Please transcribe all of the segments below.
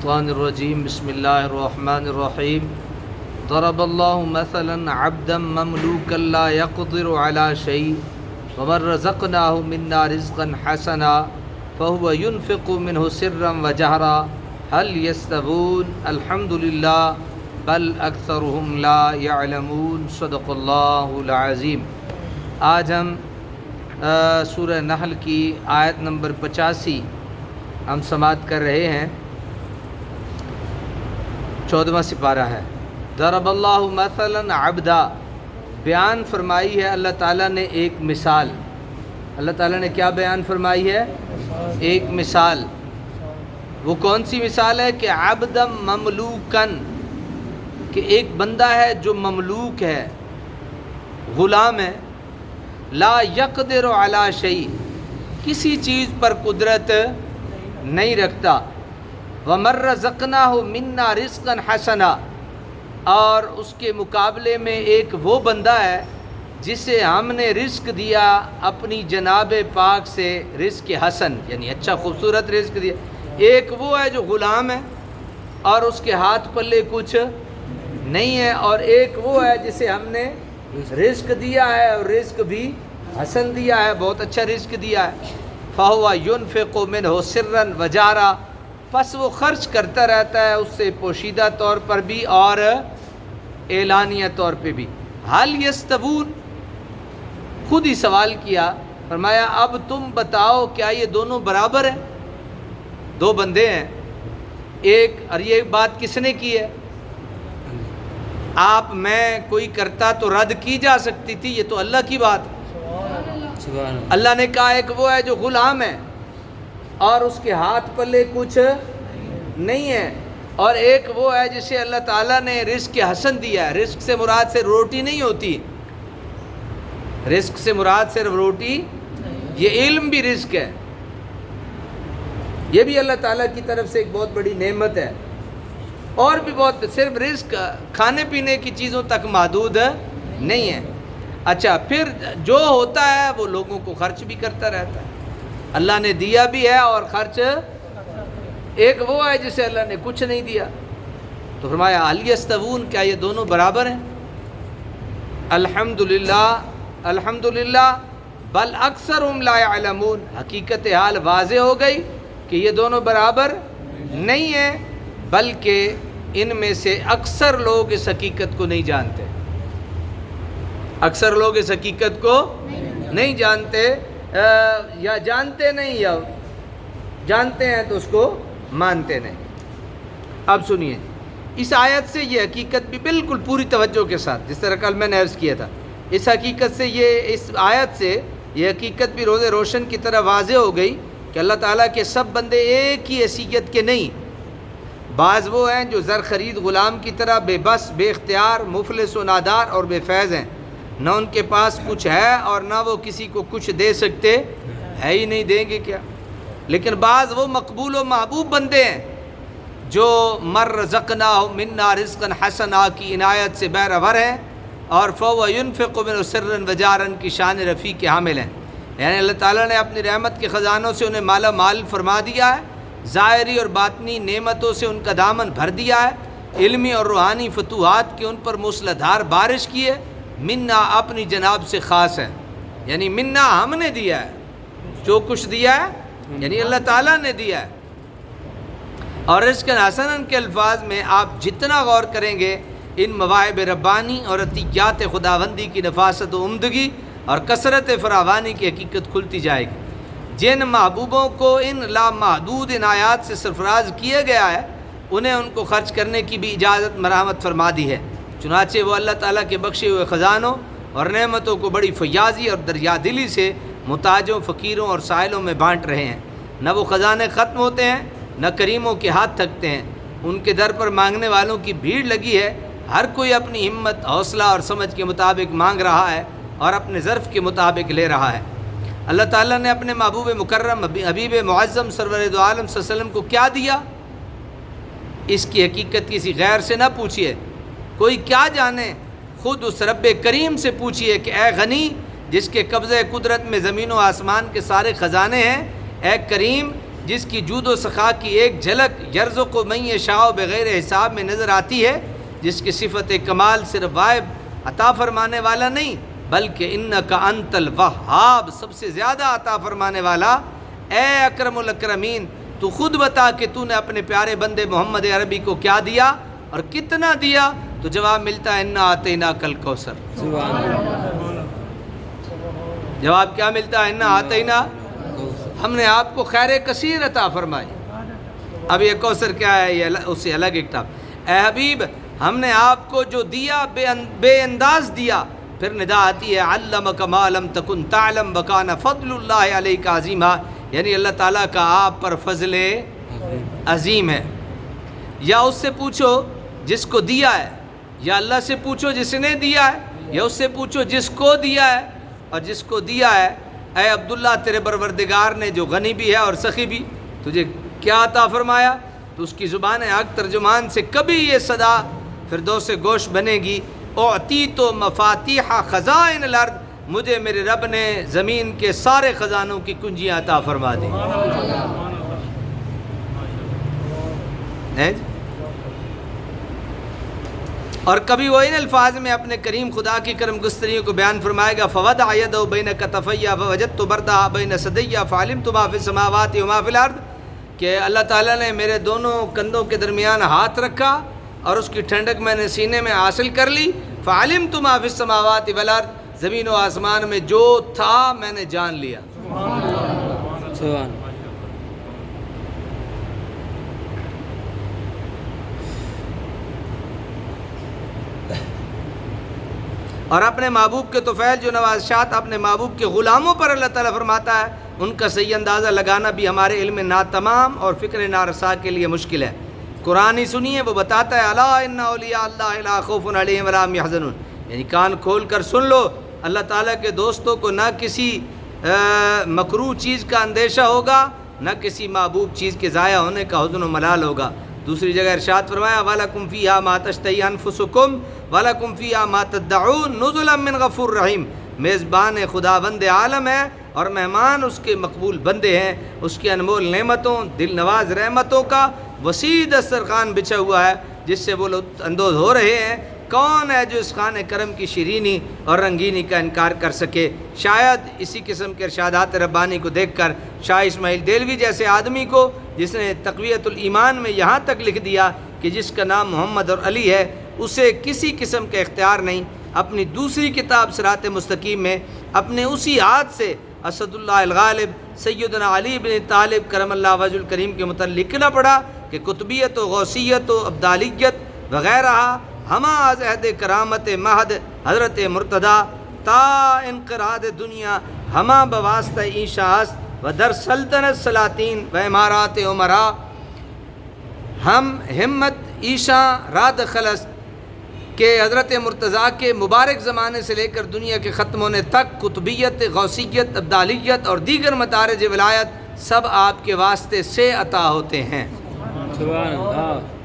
الشيطان الرجيم. بسم الله الرحمن الرحيم. ضرب الله مثلا عبدا مملوكا لا يقدر على شيء، ومن رزقناه منا رزقا حسنا، فهو ينفق منه سرا وجهرا. هل يستوون؟ الحمد لله، بل اکثرهم لا يعلمون. صدق اللہ العظیم آج ہم سورہ نحل کی آیت نمبر پچاسی ہم سماعت کر رہے ہیں۔ چودواں سپارہ ہے۔ ضرب اللہ مثلا عبدا، بیان فرمائی ہے اللہ تعالیٰ نے ایک مثال۔ اللہ تعالیٰ نے کیا بیان فرمائی ہے؟ ایک مثال۔ وہ کون سی مثال ہے کہ عبدم مملوکن کہ ایک بندہ ہے جو مملوک ہے، غلام ہے، لا یقدر علی شعی کسی چیز پر قدرت نہیں رکھتا۔ ومر رزقنا ہو منا رزقن حسنا۔ اور اس کے مقابلے میں ایک وہ بندہ ہے جسے ہم نے رزق دیا اپنی جناب پاک سے، رزق حسن یعنی اچھا خوبصورت رزق دیا۔ ایک وہ ہے جو غلام ہے اور اس کے ہاتھ پلے کچھ نہیں ہے۔ اور ایک وہ ہے جسے ہم نے رزق دیا ہے اور رزق بھی حسن دیا ہے، بہت اچھا رزق دیا ہے۔ فہوا یون فکو من ہو سرن وجارہ پس وہ خرچ کرتا رہتا ہے اس سے پوشیدہ طور پر بھی اور اعلانیہ طور پہ بھی۔ حال یستبون خود ہی سوال کیا فرمایا اب تم بتاؤ کیا یہ دونوں برابر ہیں؟ دو بندے ہیں۔ ایک اور یہ بات کس نے کی ہے؟ آپ میں کوئی کرتا تو رد کی جا سکتی تھی یہ تو اللہ کی بات اللہ نے کہا ایک وہ ہے جو غلام ہے۔ اور اس کے ہاتھ پلے کچھ نہیں ہے۔ اور ایک وہ ہے جسے اللہ تعالیٰ نے رزق حسن دیا ہے۔ رزق سے مراد سے روٹی نہیں ہوتی۔ رزق سے مراد صرف روٹی یہ علم بھی رزق ہے۔ یہ بھی اللہ تعالیٰ کی طرف سے ایک بہت بڑی نعمت ہے۔ اور بھی بہت، صرف رزق کھانے پینے کی چیزوں تک محدود نہیں ہے۔ اچھا پھر جو ہوتا ہے وہ لوگوں کو خرچ بھی کرتا رہتا ہے۔ اللہ نے دیا بھی ہے اور خرچ ایک وہ ہے جسے اللہ نے کچھ نہیں دیا۔ تو فرمایا علی استون کیا یہ دونوں برابر ہیں؟ الحمد للہ الحمد للہ بل اکثر لا علمون حقیقت حال واضح ہو گئی کہ یہ دونوں برابر نہیں ہیں، بلکہ ان میں سے اکثر لوگ اس حقیقت کو نہیں جانتے۔ اکثر لوگ اس حقیقت کو نہیں جانتے۔ یا جانتے نہیں یا جانتے ہیں تو اس کو مانتے نہیں۔ اب سنیے، اس آیت سے یہ حقیقت بھی بالکل پوری توجہ کے ساتھ، جس طرح کل میں نے عرض کیا تھا، اس حقیقت سے یہ، اس آیت سے یہ حقیقت بھی روز روشن کی طرح واضح ہو گئی کہ اللہ تعالیٰ کے سب بندے ایک ہی حیثیت کے نہیں۔ بعض وہ ہیں جو زر خرید غلام کی طرح بے بس، بے اختیار، مفلس و نادار اور بے فیض ہیں۔ نہ ان کے پاس کچھ ہے اور نہ وہ کسی کو کچھ دے سکتے ہے ہی نہیں، دیں گے کیا؟ لیکن بعض وہ مقبول و محبوب بندے ہیں جو مر رزقنا منا رزقن حسنا کی عنایت سے بیرور ہیں اور فو ينفق من سرن وجارن کی شان رفیع کے حامل ہیں۔ یعنی اللہ تعالیٰ نے اپنی رحمت کے خزانوں سے انہیں مالا مال فرما دیا ہے، ظاہری اور باطنی نعمتوں سے ان کا دامن بھر دیا ہے، علمی اور روحانی فتوحات کی ان پر موسلادھار بارش کی ہے منا اپنی جناب سے خاص ہے یعنی منا ہم نے دیا ہے۔ جو کچھ دیا ہے یعنی اللہ تعالیٰ نے دیا ہے۔ اور اس کے حسن کے الفاظ میں آپ جتنا غور کریں گے، ان مواعب ربانی اور عطیات خداوندی کی نفاست و عمدگی اور کثرت فراوانی کی حقیقت کھلتی جائے گی۔ جن محبوبوں کو ان لامحدود عنایات سے سرفراز کیا گیا ہے، انہیں ان کو خرچ کرنے کی بھی اجازت مرحمت فرما دی ہے۔ چنانچہ وہ اللہ تعالیٰ کے بخشے ہوئے خزانوں اور نعمتوں کو بڑی فیاضی اور دریا دلی سے متاجوں، فقیروں اور سائلوں میں بانٹ رہے ہیں۔ نہ وہ خزانے ختم ہوتے ہیں، نہ کریموں کے ہاتھ تھکتے ہیں۔ ان کے در پر مانگنے والوں کی بھیڑ لگی ہے۔ ہر کوئی اپنی ہمت، حوصلہ اور سمجھ کے مطابق مانگ رہا ہے اور اپنے ظرف کے مطابق لے رہا ہے۔ اللہ تعالیٰ نے اپنے محبوب مکرم، حبیب معظم، سرور دو عالم صلی اللہ علیہ وسلم کو کیا دیا؟ اس کی حقیقت کسی غیر سے نہ پوچھیے کوئی کیا جانے؟ خود اس رب کریم سے پوچھئے کہ اے غنی، جس کے قبضہ قدرت میں زمین و آسمان کے سارے خزانے ہیں، اے کریم، جس کی جود و سخا کی ایک جھلک یرز کو میں شاہ بغیر حساب میں نظر آتی ہے، جس کی صفت کمال صرف وائب عطا فرمانے والا نہیں، بلکہ ان کا انت الوہاب، سب سے زیادہ عطا فرمانے والا، اے اکرم الاکرمین، تو خود بتا کہ تو نے اپنے پیارے بندے محمد عربی کو کیا دیا اور کتنا دیا؟ تو جواب ملتا ہے انا آتے نا کل کوثر جواب کیا ملتا ہے؟ انا آتے نا ہم نے آپ کو خیر کثیر عطا فرمائی۔ اب یہ کوثر کیا ہے؟ یہ اس سے الگ ایک ٹاپ اے حبیب ہم نے آپ کو جو دیا بے انداز دیا پھر ندا آتی ہے علم کمالم تکن تعلم بکان فضل اللہ علیہ کا عظیمہ یعنی اللہ تعالیٰ کا آپ پر فضل عظیم ہے۔ یا اس سے پوچھو جس کو دیا ہے یا اللہ سے پوچھو جس نے دیا ہے، یا اس سے پوچھو جس کو دیا ہے۔ اور جس کو دیا ہے، اے عبداللہ، تیرے پروردگار نے جو غنی بھی ہے اور سخی بھی، تجھے کیا عطا فرمایا؟ تو اس کی زبان حق ترجمان سے کبھی یہ صدا پھر دو سے گوشت بنے گی۔ اوتی تو مفاتیح خزائن الارض، مجھے میرے رب نے زمین کے سارے خزانوں کی کنجیاں عطا فرما دی اور کبھی وہ ان الفاظ میں اپنے کریم خدا کی کرم گستریوں کو بیان فرمائے گا فوت آید و بین کتفیہ فوجت تو بردا بین صدیہ فعلم تو معاف سماوات و معاف الارض کہ اللہ تعالیٰ نے میرے دونوں کندھوں کے درمیان ہاتھ رکھا اور اس کی ٹھنڈک میں نے سینے میں حاصل کر لی۔ فعلم تو معاف سماوات والارض زمین و آسمان میں جو تھا میں نے جان لیا۔ سبحان اور اپنے محبوب کے توفیل جو نوازشات اپنے محبوب کے غلاموں پر اللہ تعالیٰ فرماتا ہے، ان کا صحیح اندازہ لگانا بھی ہمارے علم نا تمام اور فکر نارسا کے لیے مشکل ہے۔ قرآن ہی سنیے، وہ بتاتا ہے اللہ ان اولیاء اللہ اللہ خوف علیہم ولام یحزنون یعنی کان کھول کر سن لو، اللہ تعالیٰ کے دوستوں کو نہ کسی مکرو چیز کا اندیشہ ہوگا، نہ کسی محبوب چیز کے ضائع ہونے کا حزن و ملال ہوگا۔ دوسری جگہ ارشاد فرمایا والا کمفی یا ماتشتعی انفسکم والا کمفی یا ماتدعون نزلا من غفور رحیم میزبان خدا بند عالم ہے اور مہمان اس کے مقبول بندے ہیں، اس کی انمول نعمتوں، دل نواز رحمتوں کا وسیع دسترخوان بچھا ہوا ہے، جس سے وہ لطف اندوز ہو رہے ہیں۔ کون ہے جو اس خان کرم کی شیرینی اور رنگینی کا انکار کر سکے؟ شاید اسی قسم کے ارشادات ربانی کو دیکھ کر شاہ اسماعیل دلوی جیسے آدمی کو جس نے تقویت الایمان میں یہاں تک لکھ دیا کہ جس کا نام محمد اور علی ہے اسے کسی قسم کا اختیار نہیں، اپنی دوسری کتاب سرات مستقیم میں، اپنے اسی ہاتھ سے اسد اللہ الغالب، سیدنا علی بن طالب، کرم اللہ وج الکریم کے متعلق لکھنا پڑا کہ قطبیت و غوثیت و ابدالیت وغیرہ ہما از عہد کرامت مہد حضرت مرتدہ تا انقراد دنیا، ہما بواسطہ ایشاس و در سلطنت سلاطین و امارات عمرا ہم ہمت عیشا راد خلص کہ حضرت مرتضیٰ کے مبارک زمانے سے لے کر دنیا کے ختم ہونے تک قطبیت غوثیت ابدالیت اور دیگر متارج ولایت سب آپ کے واسطے سے عطا ہوتے ہیں۔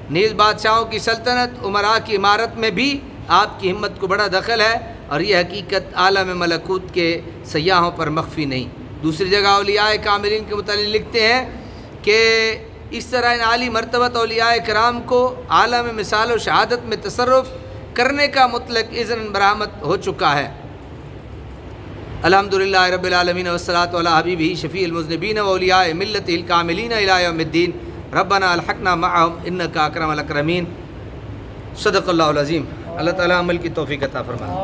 نیز بادشاہوں کی سلطنت عمرا کی عمارت میں بھی آپ کی ہمت کو بڑا دخل ہے اور یہ حقیقت عالم ملکوت کے سیاحوں پر مخفی نہیں۔ دوسری جگہ اولیاء کامرین کے متعلق لکھتے ہیں کہ اس طرح ان عالی مرتبت اولیاء کرام کو عالم مثال و شہادت میں تصرف کرنے کا مطلق اذن برآمد ہو چکا ہے۔ الحمد للہ رب العالمین وسلاۃ علیہ حبیب شفیع المذنبین و اولیاء ملت الکاملین یوم الدین۔ ربنا الحقنا معهم انك اکرم الاکرمین۔ صدق اللہ العظیم۔ اللہ تعالیٰ عمل کی توفیق عطا فرمائے۔